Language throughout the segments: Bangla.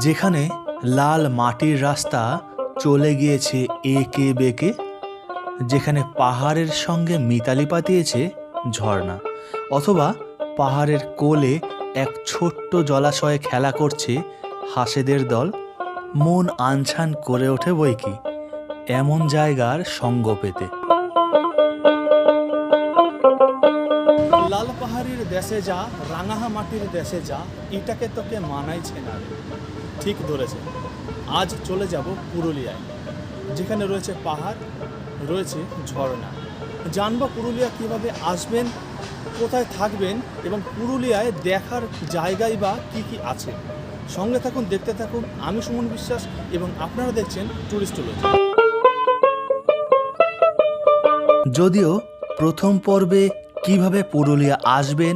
যেখানে লাল মাটির রাস্তা চলে গিয়েছে একে বেঁকে যেখানে পাহাড়ের সঙ্গে মিতালি পাতিয়েছে ঝর্ণা, অথবা পাহাড়ের কোলে এক ছোট্ট জলাশয়ে খেলা করছে হাসেদের দল। মন আনছান করে ওঠে বই কি, এমন জায়গার সঙ্গ পেতে। লাল পাহাড়ির দেশে যা, রাঙাহা মাটির দেশে যা, এটাকে তোকে মানাইছে না। ঠিক ধরেছে। আজ চলে যাব পুরুলিয়ায়, যেখানে রয়েছে পাহাড়, রয়েছে ঝর্ণা। জানব পুরুলিয়া কীভাবে আসবেন, কোথায় থাকবেন এবং পুরুলিয়ায় দেখার জায়গায় বা কি কি আছে। সঙ্গে থাকুন, দেখতে থাকুন। আমি সুমন বিশ্বাস এবং আপনারা দেখছেন টুরিস্টোলজি যদিও প্রথম পর্বে কীভাবে পুরুলিয়া আসবেন,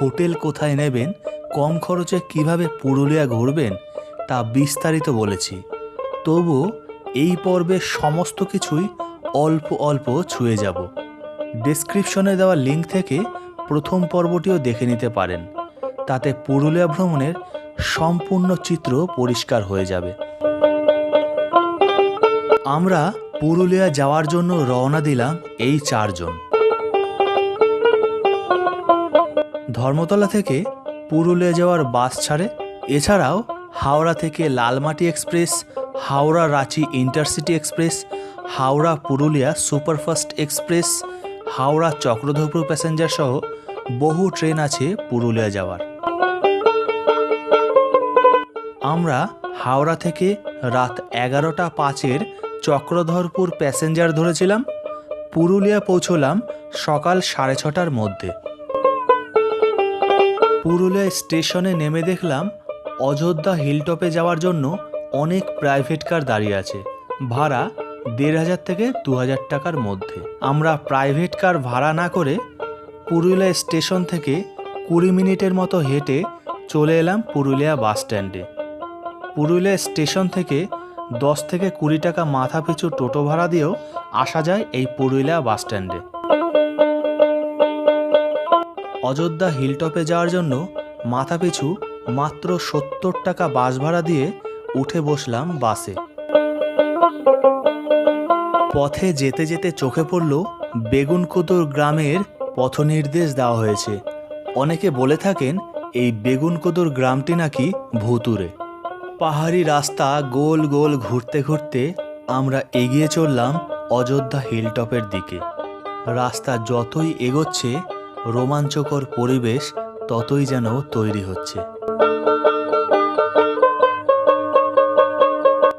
হোটেল কোথায় নেবেন, কম খরচে কীভাবে পুরুলিয়া ঘুরবেন, তা বিস্তারিত বলেছি। তবু এই পর্বে সমস্ত কিছুই অল্প অল্প ছুঁয়ে যাব। ডেসক্রিপশনে দেওয়া লিঙ্ক থেকে প্রথম পর্বটিও দেখে নিতে পারেন। তাতে পুরুলিয়া ভ্রমণের সম্পূর্ণ চিত্র পরিষ্কার হয়ে যাবে। আমরা পুরুলিয়া যাওয়ার জন্য রওনা দিলাম এই চারজন। ধর্মতলা থেকে পুরুলিয়া যাওয়ার বাস ছাড়ে, এছাড়াও হাওড়া থেকে Lalmati express, Howrah Ranchi intercity express, Howrah Purulia superfast express, Howrah Chakradharpur passenger সহ বহু ট্রেন আছে পুরুলিয়া যাওয়ার। আমরা হাওড়া থেকে রাত এগারোটা পাঁচের চক্রধরপুর প্যাসেঞ্জার ধরেছিলাম। পুরুলিয়া পৌঁছলাম সকাল সাড়ে ছটার মধ্যে। পুরুলিয়া স্টেশনে নেমে দেখলাম অযোধ্যা হিলটপে যাওয়ার জন্য অনেক প্রাইভেট কার দাঁড়িয়ে আছে। ভাড়া দেড় হাজার থেকে দু হাজার টাকার মধ্যে। আমরা প্রাইভেট কার ভাড়া না করে পুরুলিয়া স্টেশন থেকে কুড়ি মিনিটের মতো হেঁটে চলে এলাম পুরুলিয়া বাস স্ট্যান্ডে। পুরুলিয়া স্টেশন থেকে দশ থেকে কুড়ি টাকা মাথা পিছু টোটো ভাড়া দিয়েও আসা যায় এই পুরুলিয়া বাস স্ট্যান্ডে। অযোধ্যা হিলটপে যাওয়ার জন্য মাথা পিছু মাত্র সত্তর টাকা বাস ভাড়া দিয়ে উঠে বসলাম বাসে। পথে যেতে যেতে চোখে পড়ল বেগুনকুদুর গ্রামের পথনির্দেশ দেওয়া হয়েছে। অনেকে বলে থাকেন, এই বেগুনকুদুর গ্রামটি নাকি ভুতুরে পাহাড়ি রাস্তা গোল গোল ঘুরতে ঘুরতে আমরা এগিয়ে চললাম অযোধ্যা হিলটপের দিকে। রাস্তা যতই এগোচ্ছে, রোমাঞ্চকর পরিবেশ ততই যেন তৈরি হচ্ছে।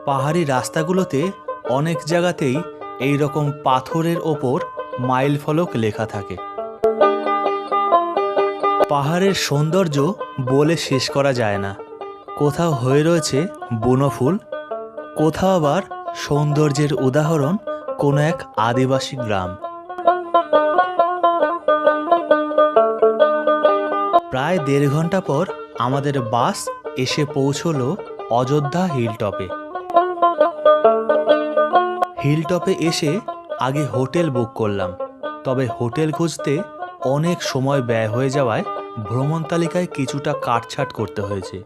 পাহাড়ি রাস্তাগুলোতে অনেক জায়গাতেই এই রকম পাথরের ওপর মাইল ফলক লেখা থাকে। পাহাড়ের সৌন্দর্য বলে শেষ করা যায় না। কোথাও হয়ে রয়েছে বনফুল কোথাও আবার সৌন্দর্যের উদাহরণ কোনো এক আদিবাসী গ্রাম। প্রায় দেড় ঘণ্টা পর আমাদের বাস এসে পৌঁছলো অযোধ্যা হিলটপে। হিলটপে এসে আগে হোটেল বুক করলাম, তবে হোটেল খুঁজতে অনেক সময় ব্যয় হয়ে যাওয়ায় ভ্রমণ তালিকায় কিছুটা কাটছাট করতে হয়েছে।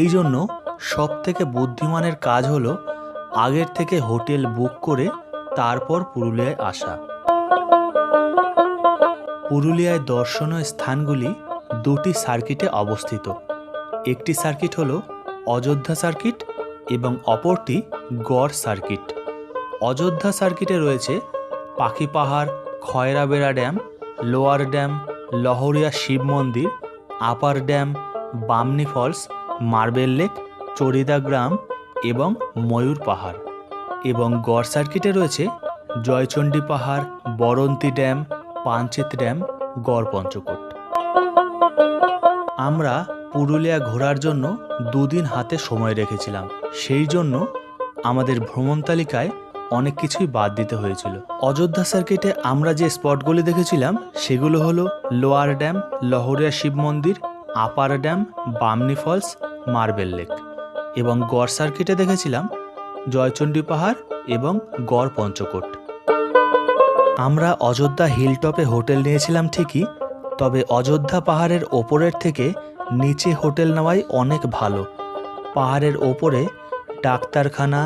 এই জন্য সব থেকে বুদ্ধিমানের কাজ হলো আগের থেকে হোটেল বুক করে তারপর পুরুলিয়ায় আসা। পুরুলিয়ায় দর্শনীয় স্থানগুলি দুটি সার্কিটে অবস্থিত। একটি সার্কিট হলো অযোধ্যা সার্কিট এবং অপরটি গড় সার্কিট। অযোধ্যা সার্কিটে রয়েছে Pakhi Pahar, Khairabera dam, lower dam, Lahoria Shiv Mandir, upper dam, Bamni falls marble lake Charida গ্রাম এবং ময়ূর পাহাড় এবং গড় সার্কিটে রয়েছে জয়চণ্ডী পাহাড়, বরন্তি ড্যাম পাঞ্চেত ড্যাম, গড় পঞ্চকোট। আমরা পুরুলিয়া ঘোরার জন্য দুদিন হাতে সময় রেখেছিলাম। সেই জন্য আমাদের ভ্রমণ তালিকায় অনেক কিছুই বাদ দিতে হয়েছিল। অযোধ্যা সার্কিটে আমরা যে স্পটগুলি দেখেছিলাম, সেগুলো হলো lower dam, Lahoria Shiv Mandir upper dam, Bamni falls, marble lake এবং গড় সার্কিটে দেখেছিলাম জয়চণ্ডী পাহাড় এবং গড় পঞ্চকোট। আমরা অযোধ্যা হিলটপে হোটেল নিয়েছিলাম ঠিকই, তবে অযোধ্যা পাহাড়ের ওপরের থেকে নিচে হোটেল নেওয়াই অনেক ভালো। পাহাড়ের ওপরে ডাক্তারখানা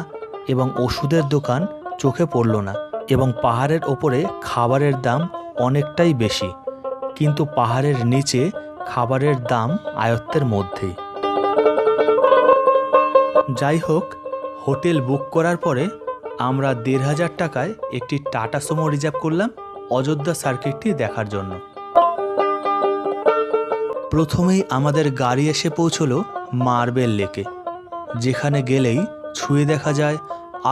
এবং ওষুধের দোকান চোখে পড়ল না এবং পাহাড়ের ওপরে খাবারের দাম অনেকটাই বেশি। কিন্তু পাহাড়ের নিচে খাবারের দাম আয়ত্তের মধ্যেই। যাই হোক হোটেল বুক করার পরে আমরা দেড় হাজার টাকায় একটি টাটা সুমো রিজার্ভ করলাম অযোধ্যা সার্কিটটি দেখার জন্য। প্রথমেই আমাদের গাড়ি এসে পৌঁছলো মার্বেল লেকে, যেখানে গেলেই ছুঁয়ে দেখা যায়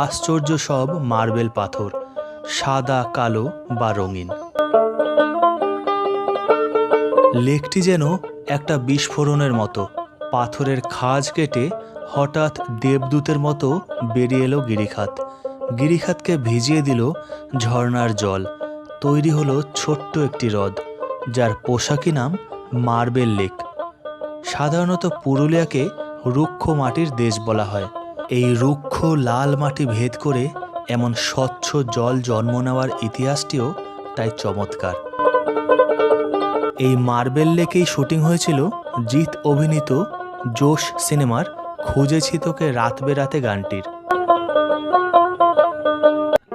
আশ্চর্য সব মার্বেল পাথর, সাদা, কালো বা রঙিন। লেকটি যেন একটা বিস্ফোরণের মতো। পাথরের খাজ কেটে হঠাৎ দেবদূতের মতো বেরিয়ে এলো গিরিখাত। গিরিখাতকে ভিজিয়ে দিল ঝর্ণার জল। তৈরি হলো ছোট্ট একটি হ্রদ, যার পোশাকি নাম মার্বেল লেক। সাধারণত পুরুলিয়াকে রুক্ষ মাটির দেশ বলা হয়। এই রুক্ষ লাল মাটি ভেদ করে এমন স্বচ্ছ জল জন্ম নেওয়ার ইতিহাসটিও তাই চমৎকার। এই মার্বেল লেকেই শুটিং হয়েছিল। জিৎ অভিনীত জোশ সিনেমার খুঁজেছি তোকে রাত বেরাতে গানটির।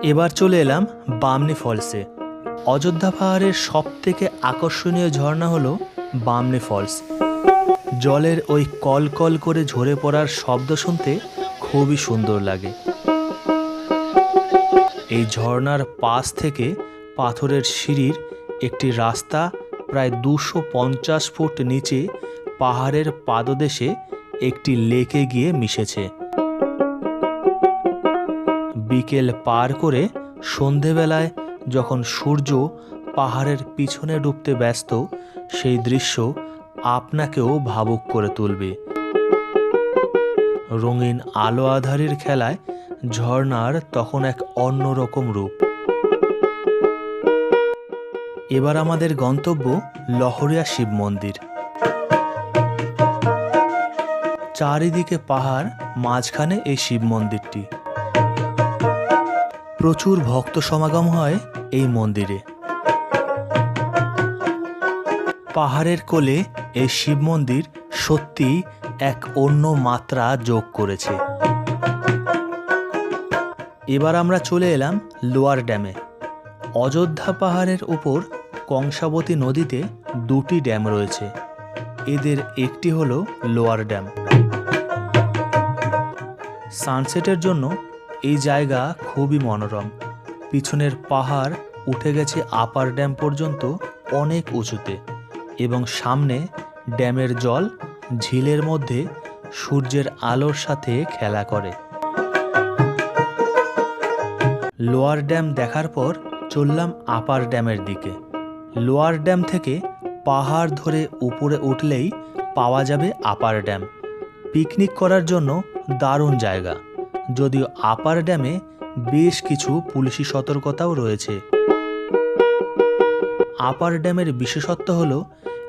এবার চলে এলাম বামনি ফলসে। অযোধ্যা পাহাড়ের সব থেকে আকর্ষণীয় ঝর্ণা হলো বামনি ফলস। জলের ওই কল কল করে ঝরে পড়ার শব্দ শুনতে খুবই সুন্দর লাগে। এই ঝর্ণার পাশ থেকে পাথরের সিঁড়ির একটি রাস্তা প্রায় দুশো পঞ্চাশ ফুট নিচে পাহাড়ের পাদদেশে একটি লেকে গিয়ে মিশেছে। বিকেল পার করে সন্ধেবেলায় যখন সূর্য পাহাড়ের পিছনে ডুবতে ব্যস্ত, সেই দৃশ্য আপনাকেও ভাবুক করে তুলবে। রঙিন আলো আধারির খেলায় ঝর্ণার তখন এক অন্যরকম রূপ। এবার আমাদের গন্তব্য লহরিয়া শিব মন্দির। চারিদিকে পাহাড়, মাঝখানে এই শিব মন্দিরটি। প্রচুর ভক্ত সমাগম হয় এই মন্দিরে। পাহাড়ের কোলে এই শিব মন্দির সত্যি এক অন্য মাত্রা যোগ করেছে। এবার আমরা চলে এলাম লোয়ার ড্যামে। অযোধ্যা পাহাড়ের উপর কংসাবতী নদীতে দুটি ড্যাম রয়েছে। এদের একটি হলো লোয়ার ড্যাম। সানসেটের জন্য এই জায়গা খুবই মনোরম। পিছনের পাহাড় উঠে গেছে আপার ড্যাম পর্যন্ত অনেক উঁচুতে এবং সামনে ড্যামের জল ঝিলের মধ্যে সূর্যের আলোর সাথে খেলা করে। লোয়ার ড্যাম দেখার পর চললাম আপার ড্যামের দিকে। লোয়ার ড্যাম থেকে পাহাড় ধরে উপরে উঠলেই পাওয়া যাবে আপার ড্যাম। পিকনিক করার জন্য দারুণ জায়গা, যদিও আপার ড্যামে বেশ কিছু পুলিশি সতর্কতাও রয়েছে। আপার ড্যামের বিশেষত্ব হল,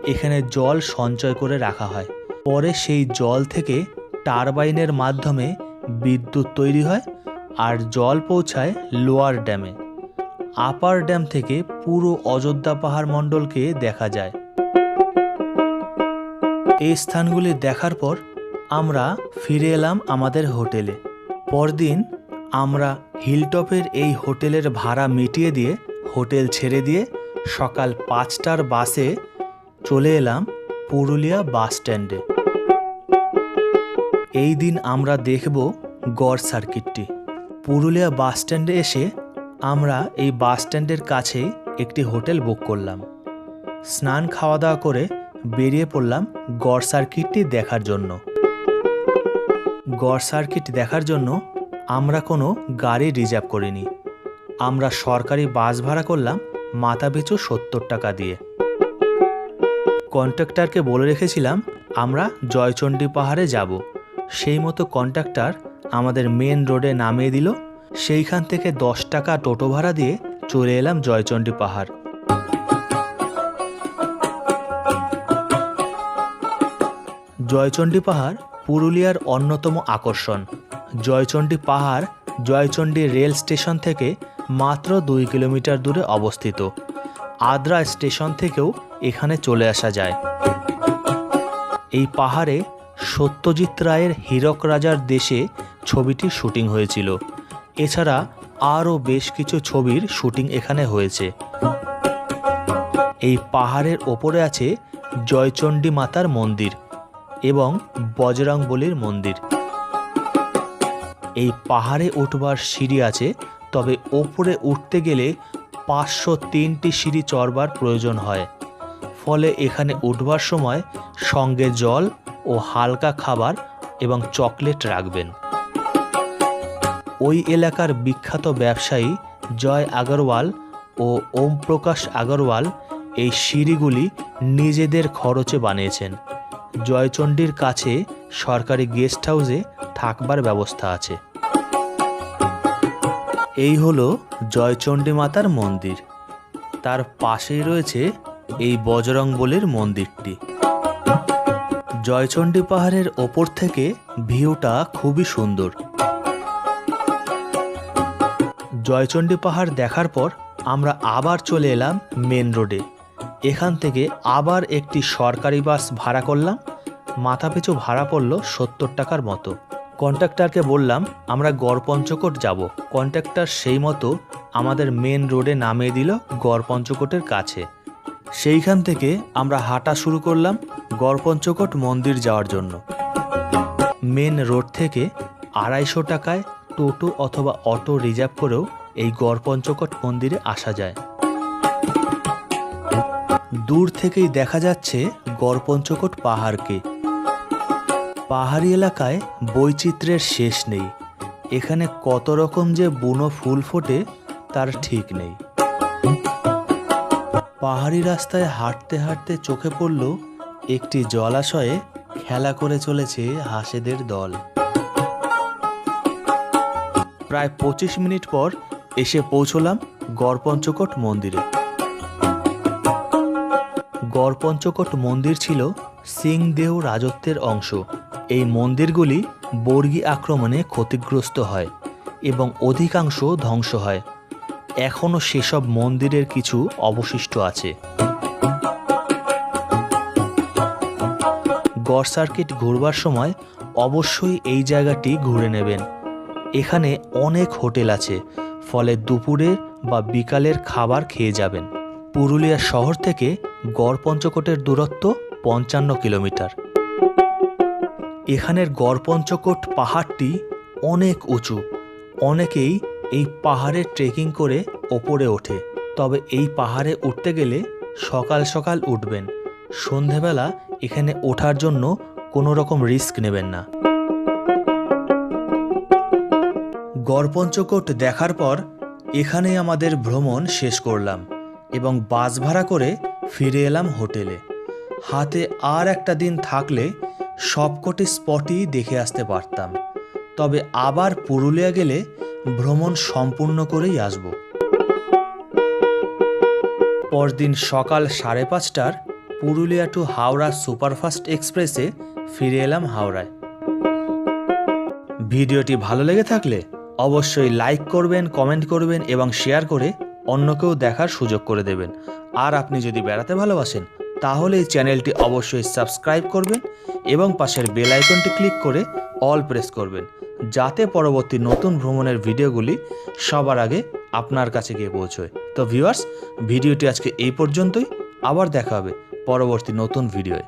এখানে জল সঞ্চয় করে রাখা হয়। পরে সেই জল থেকে টারবাইনের মাধ্যমে বিদ্যুৎ তৈরি হয় আর জল পৌঁছায় লোয়ার ড্যামে। আপার ড্যাম থেকে পুরো অযোধ্যা পাহাড় মণ্ডলকে দেখা যায়। এই স্থানগুলি দেখার পর আমরা ফিরে এলাম আমাদের হোটেলে। পরদিন আমরা হিলটপের এই হোটেলের ভাড়া মিটিয়ে দিয়ে হোটেল ছেড়ে দিয়ে সকাল পাঁচটার বাসে চলে এলাম পুরুলিয়া বাস স্ট্যান্ডে। এই দিন আমরা দেখব গড় সার্কিটটি। পুরুলিয়া বাস স্ট্যান্ডে এসে আমরা এই বাস স্ট্যান্ডের কাছে একটি হোটেল বুক করলাম। স্নান খাওয়া দাওয়া করে বেরিয়ে পড়লাম গড় সার্কিটটি দেখার জন্য। গড় সার্কিট দেখার জন্য আমরা কোনো গাড়ি রিজার্ভ করিনি। আমরা সরকারি বাস ভাড়া করলাম মাথাপিছু সত্তর টাকা দিয়ে। কন্ট্রাক্টরকে বলে রেখেছিলাম, আমরা জয়চণ্ডী পাহাড়ে যাব। সেই মতো কন্ট্রাক্টর আমাদের মেন রোডে নামিয়ে দিল সেইখান থেকে দশ টাকা টোটো ভাড়া দিয়ে চলে এলাম জয়চণ্ডী পাহাড়। জয়চণ্ডী পাহাড় পুরুলিয়ার অন্যতম আকর্ষণ। জয়চণ্ডী পাহাড় জয়চণ্ডী রেল স্টেশন থেকে মাত্র দুই কিলোমিটার দূরে অবস্থিত। আদ্রা স্টেশন থেকেও এখানে চলে আসা যায়। এই পাহাড়ে সত্যজিৎ রায়ের হীরক রাজার দেশে ছবিটির শুটিং হয়েছিল। এছাড়া আরও বেশ কিছু ছবির শুটিং এখানে হয়েছে। এই পাহাড়ের ওপরে আছে জয়চণ্ডী মাতার মন্দির এবং বজরং বলির মন্দির। এই পাহাড়ে উঠবার সিঁড়ি আছে, তবে ওপরে উঠতে গেলে পাঁচশো তিনটি সিঁড়ি চড়বার প্রয়োজন হয়। ফলে এখানে উঠবার সময় সঙ্গে জল ও হালকা খাবার এবং চকলেট রাখবেন। ওই এলাকার বিখ্যাত ব্যবসায়ী জয় আগরওয়াল ও ওম প্রকাশ আগরওয়াল এই সিঁড়িগুলি নিজেদের খরচে বানিয়েছেন। জয়চণ্ডীর কাছে সরকারি গেস্ট হাউসে থাকবার ব্যবস্থা আছে। এই হলো জয়চণ্ডী মাতার মন্দির। তার পাশেই রয়েছে এই বজরং বলির মন্দিরটি। জয়চণ্ডী পাহাড়ের ওপর থেকে ভিউটা খুবই সুন্দর। জয়চণ্ডী পাহাড় দেখার পর আমরা আবার চলে এলাম মেন রোডে। এখান থেকে আবার একটি সরকারি বাস ভাড়া করলাম। মাথাপিছু ভাড়া পড়ল সত্তর টাকার মতো। কন্ট্রাক্টরকে বললাম, আমরা গড়পঞ্চকোট যাব। কন্ট্রাক্টর সেই মতো আমাদের মেন রোডে নামিয়ে দিল গড়পঞ্চকোটের কাছে। সেইখান থেকে আমরা হাঁটা শুরু করলাম গড়পঞ্চকোট মন্দির যাওয়ার জন্য। মেন রোড থেকে আড়াইশো টাকায় টোটো অথবা অটো রিজার্ভ করেও এই গড়পঞ্চকোট মন্দিরে আসা যায়। দূর থেকেই দেখা যাচ্ছে গড়পঞ্চকোট পাহাড়কে। পাহাড়ি এলাকায় বৈচিত্র্যের শেষ নেই। এখানে কত রকম যে বুনো ফুল ফোটে তার ঠিক নেই। পাহাড়ি রাস্তায় হাঁটতে হাঁটতে চোখে পড়ল একটি জলাশয়ে খেলা করে চলেছে হাঁসেদের দল। প্রায় পঁচিশ মিনিট পর এসে পৌঁছলাম গড়পঞ্চকোট মন্দিরে। গড়পঞ্চকোট মন্দির ছিল সিংদেহ রাজত্বের অংশ। এই মন্দিরগুলি বর্গী আক্রমণে ক্ষতিগ্রস্ত হয় এবং অধিকাংশ ধ্বংস হয়। এখনও সেসব মন্দিরের কিছু অবশিষ্ট আছে। গড় সার্কিট ঘুরবার সময় অবশ্যই এই জায়গাটি ঘুরে নেবেন। এখানে অনেক হোটেল আছে। ফলে দুপুরে বা বিকালের খাবার খেয়ে যাবেন। পুরুলিয়া শহর থেকে গড় পঞ্চকোটের দূরত্ব পঞ্চান্ন কিলোমিটার। এখানের গড় পঞ্চকোট পাহাড়টি অনেক উঁচু। অনেকেই এই পাহাড়ে ট্রেকিং করে ওপরে ওঠে। তবে এই পাহাড়ে উঠতে গেলে সকাল সকাল উঠবেন। সন্ধেবেলা এখানে ওঠার জন্য কোনো রকম রিস্ক নেবেন না। গড়পঞ্চকোট দেখার পর এখানে আমাদের ভ্রমণ শেষ করলাম এবং বাস ভাড়া করে ফিরে এলাম হোটেলে। হাতে আর একটা দিন থাকলে সবকটি স্পটই দেখে আসতে পারতাম। তবে আবার পুরুলিয়া গেলে ভ্রমণ সম্পূর্ণ করেই আসব। পরদিন সকাল সাড়ে পাঁচটার পুরুলিয়া টু হাওড়া সুপারফাস্ট এক্সপ্রেসে ফিরে এলাম হাওড়ায়। ভিডিওটি ভালো লেগে থাকলে অবশ্যই লাইক করবেন কমেন্ট করবেন এবং শেয়ার করে অন্যকেও দেখার সুযোগ করে দেবেন। আর আপনি যদি বেড়াতে ভালোবাসেন, তাহলে এই চ্যানেলটি অবশ্যই সাবস্ক্রাইব করবেন এবং পাশের বেল আইকনটি ক্লিক করে অল প্রেস করবেন, যাতে পরবর্তী নতুন ভ্রমণের ভিডিওগুলি সবার আগে আপনার কাছে গিয়ে পৌঁছয়। তো ভিউয়ার্স ভিডিওটি আজকে এই পর্যন্তই। আবার দেখা হবে পরবর্তী নতুন ভিডিওয়।